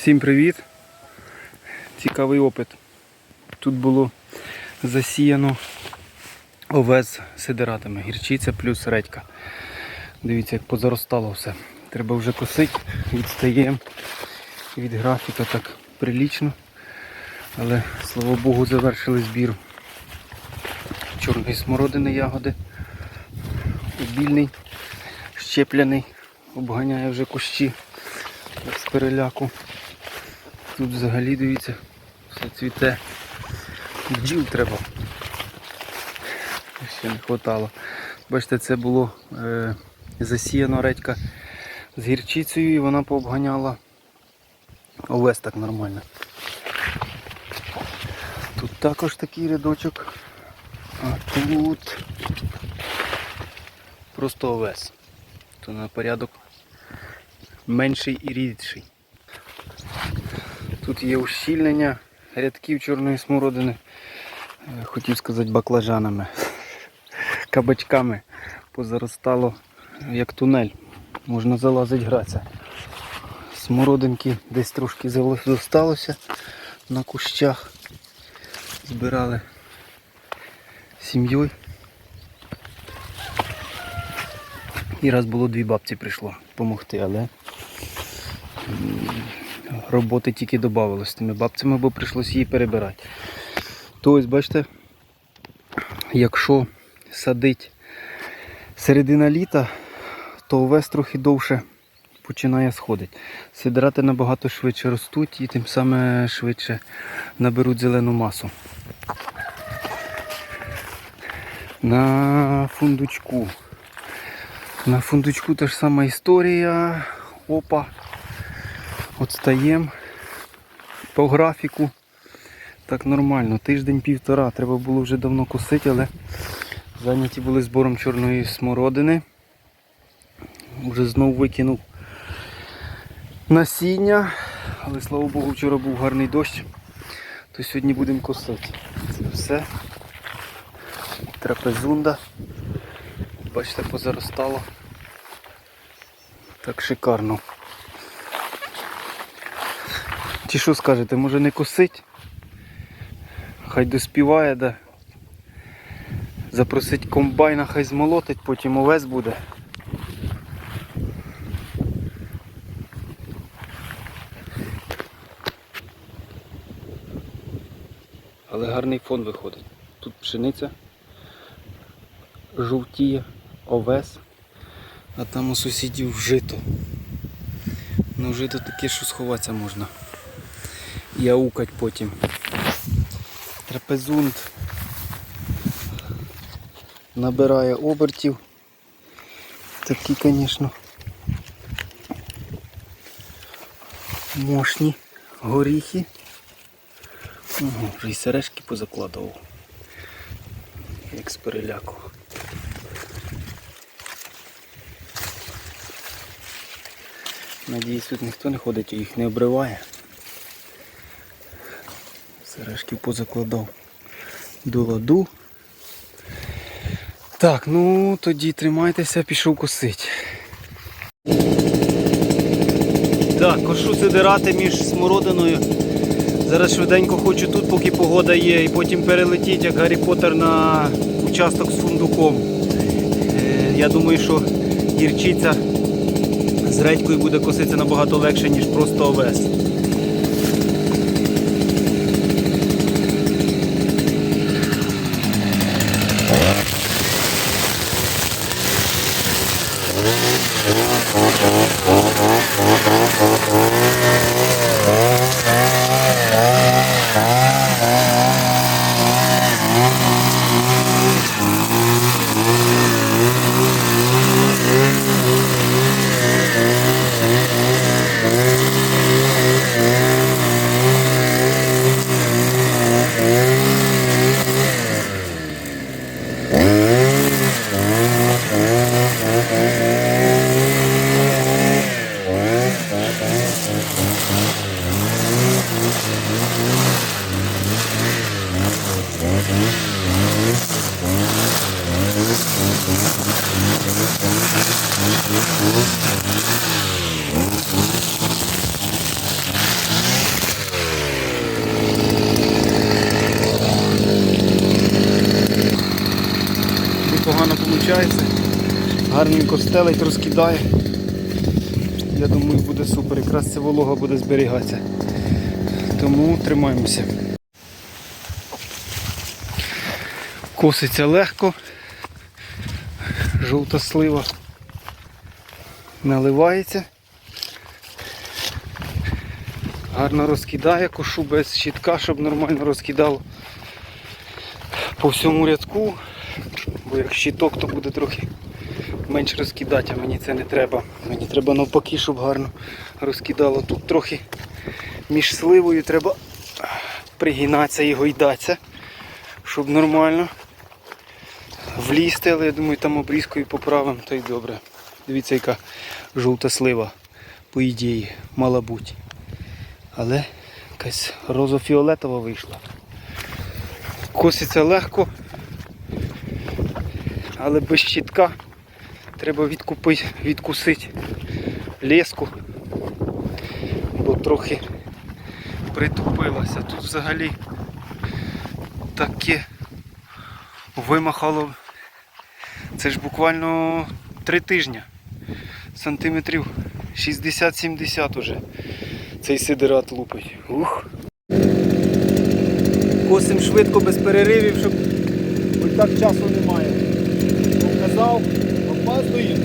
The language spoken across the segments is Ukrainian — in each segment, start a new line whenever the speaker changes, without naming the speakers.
Всім привіт! Цікавий опит. Тут було засіяно овес сидератами, гірчиця плюс редька. Дивіться, як позаростало все. Треба вже косити, відстаємо від графіка так прилічно. Але слава Богу завершили збір чорної смородини ягоди. Обільний, щепляний, обганяє вже кущі з переляку. Тут взагалі дивіться, все цвіте. Бджіл треба. Ще не хватало. Бачите, це було е, засіяно редька з гірчицею і вона пообганяла овес так нормально. Тут також такий рядочок. А тут просто овес. То на порядок менший і рідший. Тут є ущільнення рядків чорної смородини. Е, Хотів сказати баклажанами. Кабачками позаростало як тунель. Можна залазити гратися. Смородинки десь трошки зосталося на кущах. Збирали сім'єю. І раз було дві бабці прийшло допомогти, але роботи тільки додавалось з тими бабцями, бо прийшлося її перебирати. То ось бачите, якщо садить середина літа, то овес трохи довше починає сходити. Сидрати набагато швидше ростуть і тим самим швидше наберуть зелену масу. На фундучку. На фундучку та ж сама історія. Опа. От стаємо по графіку. Так нормально. Тиждень-півтора. Треба було вже давно косити, але зайняті були збором чорної смородини. Вже знову викинув насіння. Але слава Богу, вчора був гарний дощ. То сьогодні будемо косити. Це все. Трапезунда. Бачите, позаростало. Так шикарно. Чи що скажете, може не косить? Хай доспіває, да. Запросить комбайна, хай змолотить, потім овес буде. Але гарний фон виходить. Тут пшениця жовтіє, овес, а там у сусідів жито. Ну жито таке, що сховатися можна. І аукать потім. Трапезунд набирає обертів. Такі, звісно, мощні горіхи. Ого, вже і сережки позакладував. Як з переляку. Надіюсь, тут ніхто не ходить і їх не обриває. Сережки позакладав до ладу. Так, ну тоді тримайтеся, пішов косить. Так, кошу сидирати між смородиною. Зараз швиденько хочу тут, поки погода є, і потім перелетіть, як Гаррі Поттер на участок з фундуком. Е, Я думаю, що гірчиця з редькою буде коситися набагато легше, ніж просто овес. Непогано виходить, гарненько стелить, розкидає. Я думаю, буде супер, якраз ця волога буде зберігатися. Тому тримаємося. Коситься легко, жовта слива наливається. Гарно розкидає, кошу без щитка, щоб нормально розкидало по всьому рядку. Бо як щиток, то буде трохи менш розкидати, а мені це не треба. Мені треба навпаки, щоб гарно розкидало. Тут трохи між сливою треба пригинатися і гойдатися, щоб нормально влізти, але я думаю, там обрізкою поправимо, то й добре. Дивіться, яка жовта слива, по ідеї, мала бути. Але якась розофіолетова вийшла. Коситься легко, але без щитка треба відкупити, відкусити леску, бо трохи притупилася. Тут взагалі таке вимахало. Це ж буквально три тижні. Сантиметрів 60-70 уже цей сидират лупить. Ух. Косим швидко без переривів, щоб ось так часу немає. Показав, опаздує.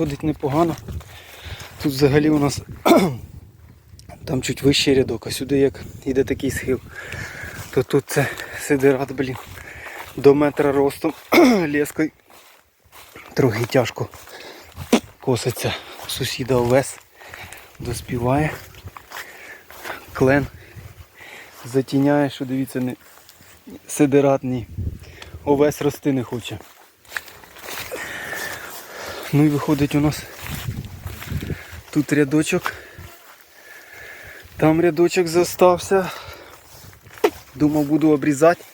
Виходить непогано. Тут взагалі у нас там чуть вищий рядок, а сюди як йде такий схил, то тут це сидират, блін, до метра ростом лескою. Трохи тяжко коситься. Сусіда овес доспіває. Клен затіняє, що дивіться, не, сидератний. Овес рости не хоче. Ну і виходить у нас тут рядочок. Там рядочок зостався. Думав буду обрізати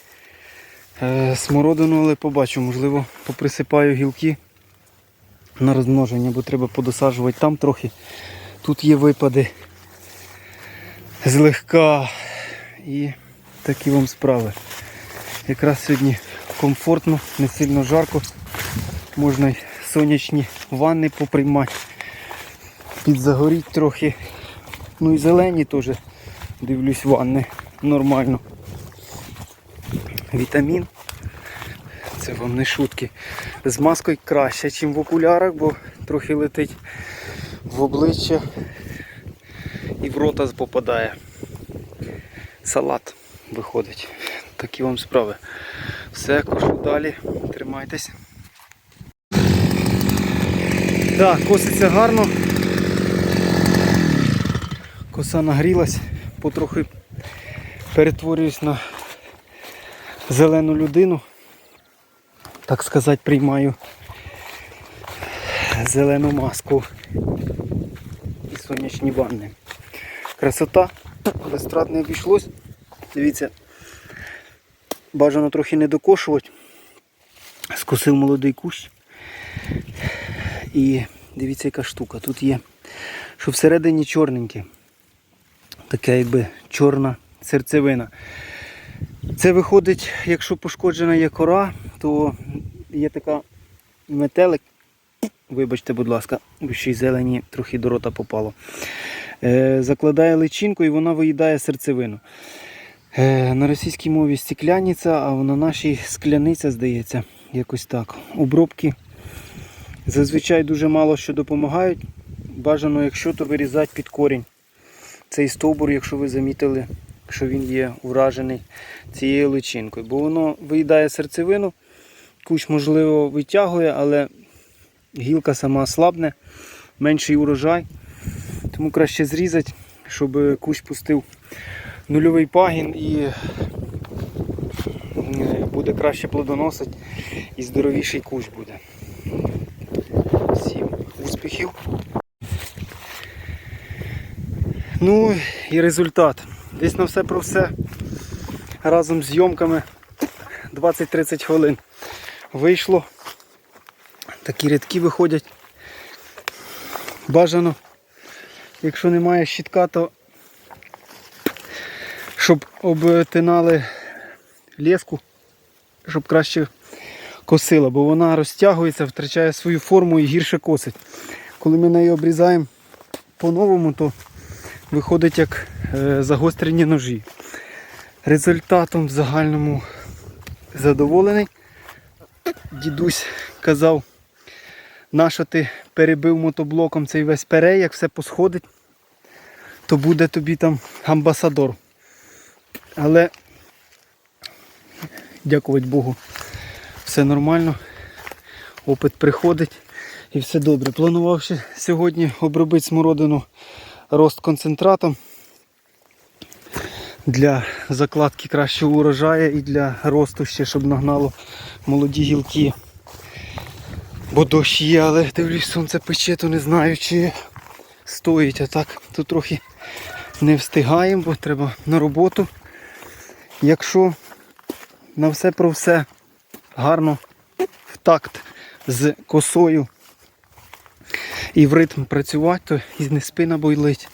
е, смородину, але побачу, можливо, поприсипаю гілки на розмноження, бо треба подосаджувати там трохи. Тут є випади злегка і такі вам справи. Якраз сьогодні комфортно, не сильно жарко. Можна й сонячні ванни поприймати, підзагоріть трохи. Ну і зелені теж, дивлюсь, ванни нормально. Вітамін. Це вам не шутки. З маскою краще, ніж в окулярах, бо трохи летить в обличчя і в рота попадає. Салат виходить. Такі вам справи. Все, кошу далі. Тримайтесь. Так, коситься гарно. Коса нагрілась, потрохи перетворююсь на зелену людину. Так сказати, приймаю зелену маску і сонячні ванни. Красота, без страт не обійшлось. Дивіться, бажано трохи не докошувати. Скосив молодий кущ. І дивіться, яка штука. Тут є, що всередині чорненьке. Таке якби чорна серцевина. Це виходить, якщо пошкоджена є кора, то є така метелик. Вибачте, будь ласка, бо ще й зелені трохи до рота попало. Е, закладає личинку і вона виїдає серцевину. Е, на російській мові стекляниця, а на нашій скляниця, здається, якось так. Обробки зазвичай дуже мало що допомагають. Бажано, якщо то вирізати під корінь. Цей стовбур, якщо ви замітили, що він є уражений цією личинкою. Бо воно виїдає серцевину, кущ, можливо, витягує, але гілка сама слабне, менший урожай. Тому краще зрізати, щоб кущ пустив нульовий пагін і е, буде краще плодоносити і здоровіший кущ буде. Успіхів! Ну і результат. Десь на все про все разом з зйомками 20-30 хвилин вийшло. Такі рядки виходять. Бажано, якщо немає щітка, то щоб обтинали леску, щоб краще косила, бо вона розтягується, втрачає свою форму і гірше косить. Коли ми неї обрізаємо по-новому, то виходить як е, загострені ножі. Результатом в загальному задоволений. Дідусь казав, нащо ти перебив мотоблоком цей весь перей, як все посходить, то буде тобі там амбасадор. Але, дякувати Богу, все нормально. Опит приходить і все добре. Планував ще сьогодні обробити смородину рост концентратом для закладки кращого урожаю і для росту ще, щоб нагнало молоді гілки. Бо дощ є, але дивлюсь, сонце пече, то не знаю чи стоїть. А так тут трохи не встигаємо, бо треба на роботу. Якщо на все про все гарно в такт з косою і в ритм працювати, то і не спина болить.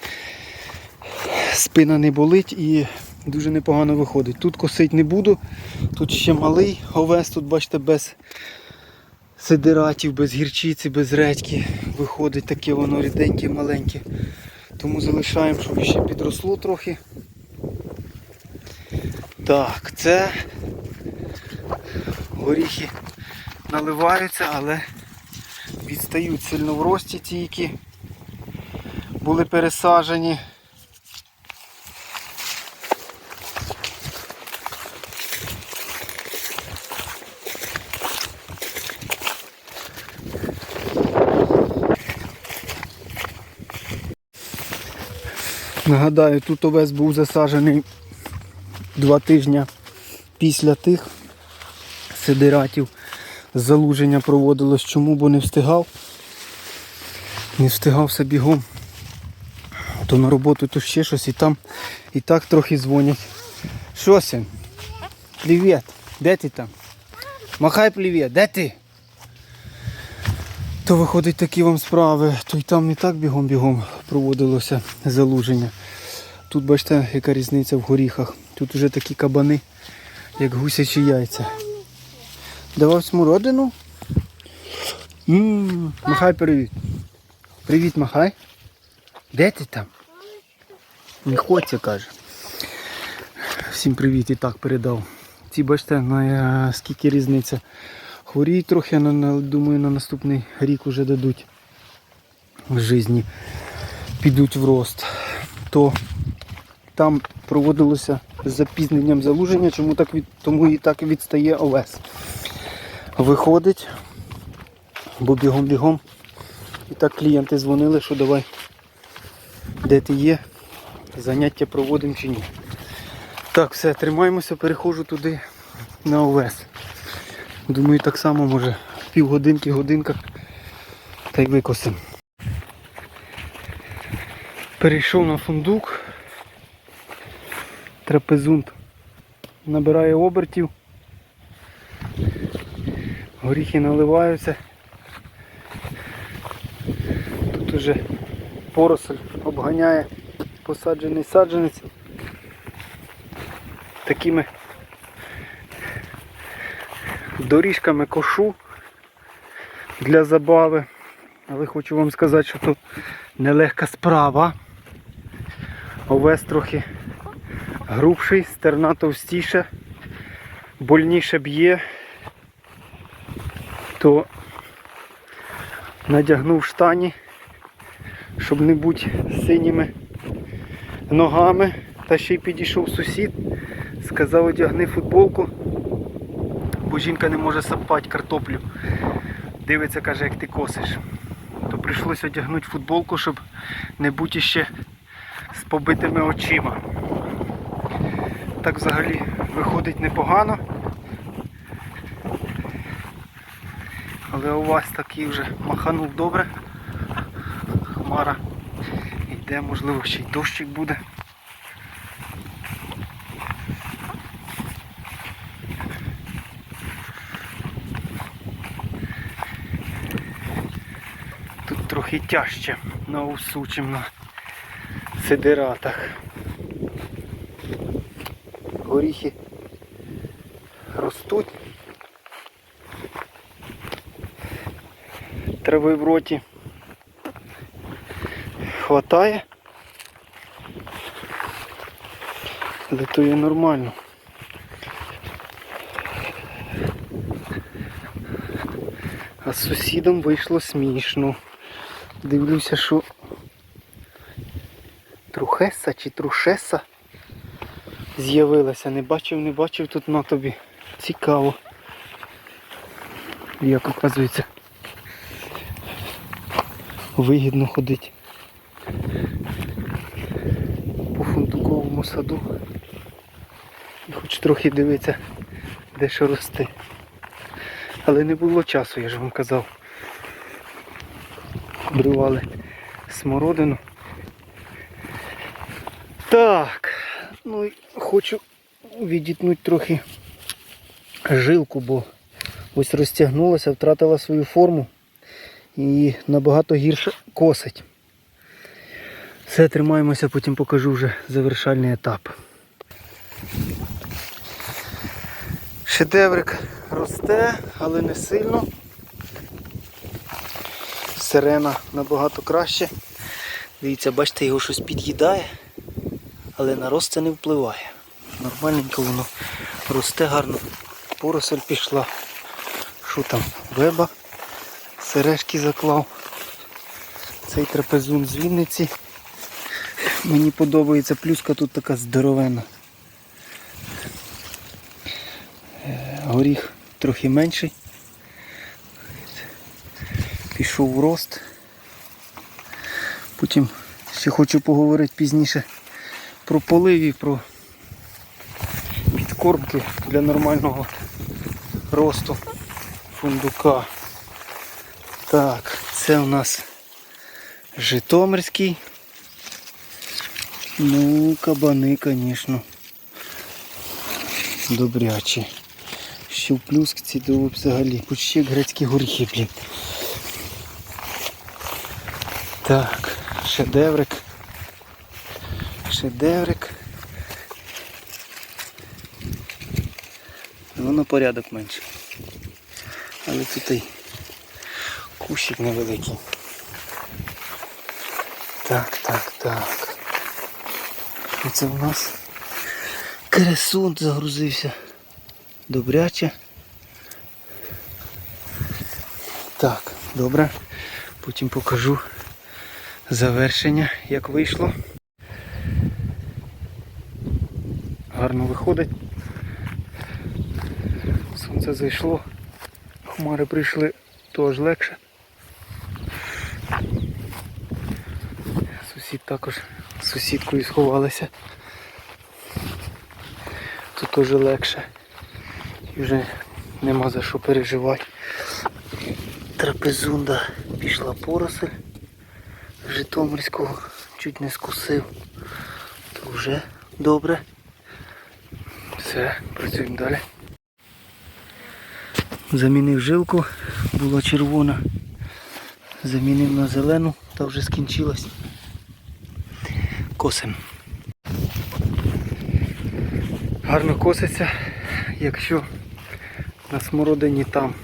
Спина не болить і дуже непогано виходить. Тут косить не буду, тут ще малий овес, тут бачите, без сидератів, без гірчиці, без редьки виходить таке воно ріденьке, маленьке. Тому залишаємо, щоб ще підросло трохи. Так, це горіхи наливаються, але відстають сильно в рості ті, які були пересаджені. Нагадаю, тут овес був засаджений два тижні після тих сидератів залуження проводилось. Чому? Бо не встигав. Не встигав все бігом. То на роботу, то ще щось і там і так трохи дзвонять. Що син? Привіт. Де ти там? Махай привіт, де ти? То виходить такі вам справи, то й там не так бігом-бігом проводилося залуження. Тут бачите, яка різниця в горіхах. Тут вже такі кабани, як гусячі яйця. Давав смородину. Ммм, махай привіт. Привіт, махай. Де ти там? Не хочеться, каже. Всім привіт і так передав. Ці бачите, на е, скільки різниця. Хворіють трохи, на, думаю, на наступний рік вже дадуть в житті, підуть в рост. То там проводилося з запізненням залуження, чому так від, тому і так відстає овес. Виходить, бо бігом-бігом. І так клієнти дзвонили, що давай, де ти є, заняття проводимо чи ні. Так, все, тримаємося, переходжу туди на овес. Думаю, так само може півгодинки, годинка та й викосимо. Перейшов на фундук. Трапезунт набирає обертів. Горіхи наливаються. Тут уже поросль обганяє посаджений саджанець такими доріжками кошу для забави. Але хочу вам сказати, що тут нелегка справа. Овес трохи грубший, стерна товстіша, больніше б'є, то надягнув штані, щоб не бути синіми ногами. Та ще й підійшов сусід, сказав, одягни футболку, бо жінка не може сапати картоплю. Дивиться, каже, як ти косиш. То прийшлося одягнути футболку, щоб не бути ще з побитими очима. Так взагалі виходить непогано. Але у вас такий вже маханув добре. Хмара йде, можливо, ще й дощик буде. Тут трохи тяжче на усу, чим на сидератах. Горіхи ростуть. Трави в роті хватає. Але то є нормально. А з сусідом вийшло смішно. Дивлюся, що трухеса чи трушеса з'явилася. Не бачив, не бачив тут на тобі. Цікаво. Як оказується. Вигідно ходить по фундуковому саду. І хоч трохи дивитися, де що росте. Але не було часу, я ж вам казав. Обривали смородину. Так, ну і хочу відітнути трохи жилку, бо ось розтягнулася, втратила свою форму і набагато гірше косить. Все, тримаємося, потім покажу вже завершальний етап. Шедеврик росте, але не сильно. Сирена набагато краще. Дивіться, бачите, його щось під'їдає, але на рост це не впливає. Нормальненько воно росте гарно. Поросль пішла. Що там? Веба. Сережки заклав. Цей трапезун з Вінниці. Мені подобається плюска тут така здоровена. Е, Горіх трохи менший. Пішов в рост. Потім ще хочу поговорити пізніше про полив і про підкормки для нормального росту фундука. Так, це у нас Житомирський. Ну, кабани, звісно. Добрячі. Ще в плюскці то взагалі. Почти грецькі горіхи, блін. Так, шедеврик. Шедеврик. Воно порядок менше. Але тут і кущик невеликий. Так, так, так. Що це в нас? Кресун загрузився. Добряче. Так, добре. Потім покажу завершення, як вийшло. Гарно виходить. Сонце зайшло, хмари прийшли, то аж легше. Сусід також з сусідкою сховалися. Тут теж легше. І вже нема за що переживати. Трапезунда пішла поросль Житомирського, чуть не скусив. То вже добре. Все, працюємо далі. Замінив жилку, була червона. Замінив на зелену, та вже скінчилась. Косим. Гарно коситься, якщо на смородині там.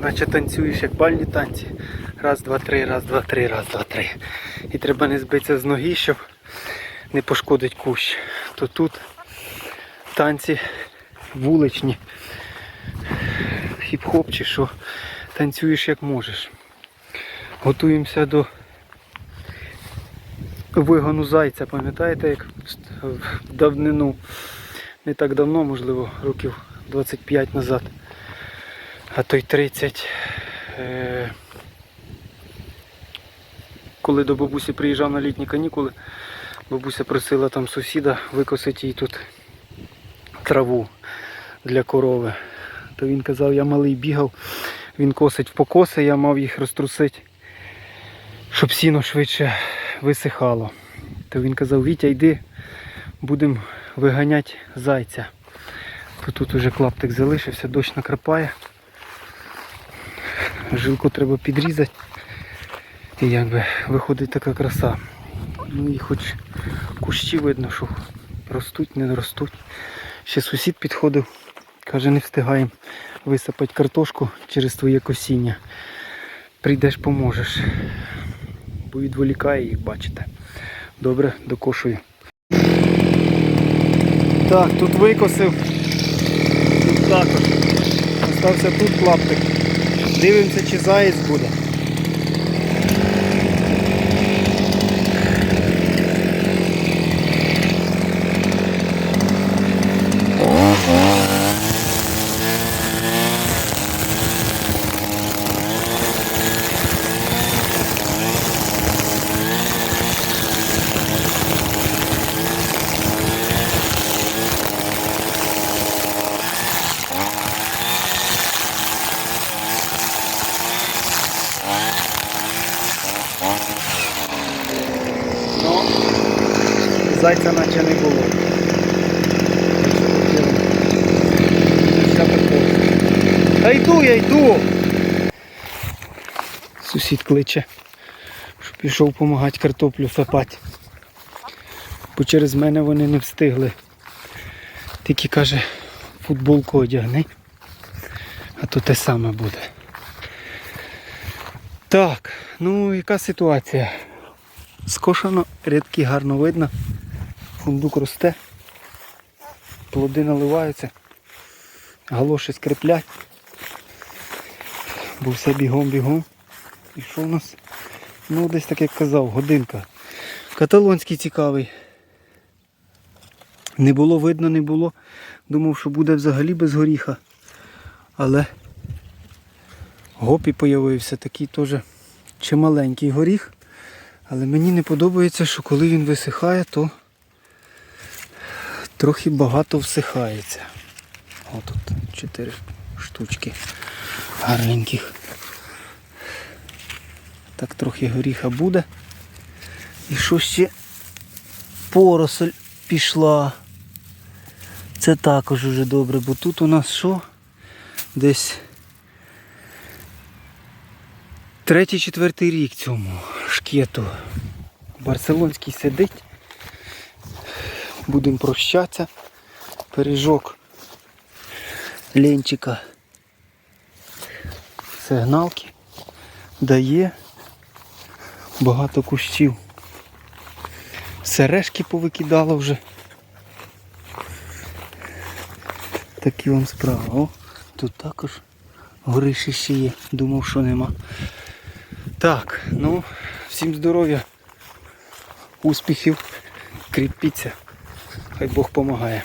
Наче танцюєш як бальні танці. Раз, два, три, раз, два, три, раз, два, три. І треба не збитися з ноги, щоб не пошкодить кущ. То тут танці вуличні. Хіп-хоп чи що. Танцюєш як можеш. Готуємося до вигону зайця. Пам'ятаєте, як в давнину, не так давно, можливо, років 25 назад, а то й 30. Е- коли до бабусі приїжджав на літні канікули, бабуся просила там сусіда викосити їй тут траву для корови. То він казав, я малий бігав, він косить в покоси, я мав їх розтрусити, щоб сіно швидше висихало. То він казав, Вітя, йди, будемо виганяти зайця. То тут уже клаптик залишився, дощ накрапає. Жилку треба підрізати. І якби виходить така краса. Ну і хоч кущі видно, що ростуть, не ростуть. Ще сусід підходив, каже, не встигаємо висипати картошку через твоє косіння. Прийдеш, поможеш. Бо відволікає їх, бачите. Добре, докошую. Так, тут викосив. Тут також. Остався тут клаптик. Дивимося, чи заєць буде. Ну, зайця наче не було. Та йду, я йду. Сусід кличе, що пішов допомагати картоплю сапати. Бо через мене вони не встигли. Тільки каже, футболку одягни, а то те саме буде. Так, ну яка ситуація? Скошено, рядки гарно видно. Фундук росте. Плоди наливаються. Галоші скриплять. Бо все бігом-бігом. І що у нас? Ну десь так як казав, годинка. Каталонський цікавий. Не було видно, не було. Думав, що буде взагалі без горіха. Але гопі появився такий теж чималенький горіх. Але мені не подобається, що коли він висихає, то Трохи багато всихається. Отут чотири штучки гарненьких. Так трохи горіха буде. І що ще поросль пішла. Це також уже добре, бо тут у нас що? Десь третій-четвертий рік цьому шкету. Барселонський сидить. Будемо прощатися. Пиріжок Ленчика сигналки дає багато кущів. Сережки повикидало вже. Такі вам справи. О, тут також гориші ще є. Думав, що нема. Так, ну, всім здоров'я, успіхів, кріпіться. Хай Бог помагає.